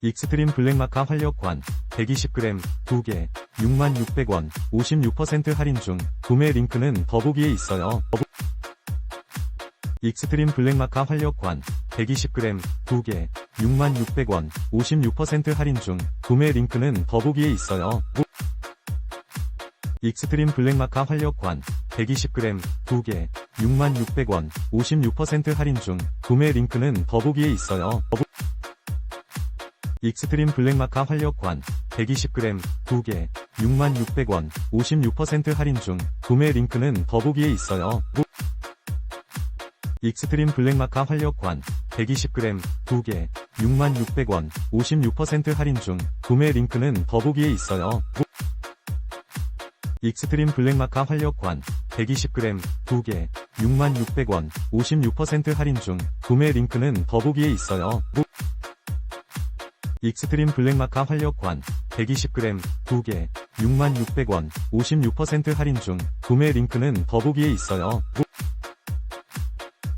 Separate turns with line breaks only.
익스트림 블랙마카 활력관 120g 2개 66,600원 56% 할인 중 구매 링크는 더보기에 있어요. 익스트림 블랙마카 활력관 120g 2개 66,600원 56% 할인 중 구매 링크는 더보기에 있어요. 무- 익스트림 블랙마카 활력관 120g 2개 66,600원 56% 할인 중 구매 링크는 더보기에 있어요. 더보- 익스트림 블랙마카 활력관 120g 2개 66,600원 56% 할인 중 구매 링크는 더보기에 있어요. 무- 익스트림 블랙마카 활력관 120g 2개 66,600원 56% 할인 중 구매 링크는 더보기에 있어요. 무- 익스트림 블랙마카 활력관 120g 2개 66,600원 56% 할인 중 구매 링크는 더보기에 있어요. 무- 익스트림 블랙마카 활력관 120g 2개 66,600원 56% 할인 중 구매 링크는 더보기에 있어요. 무-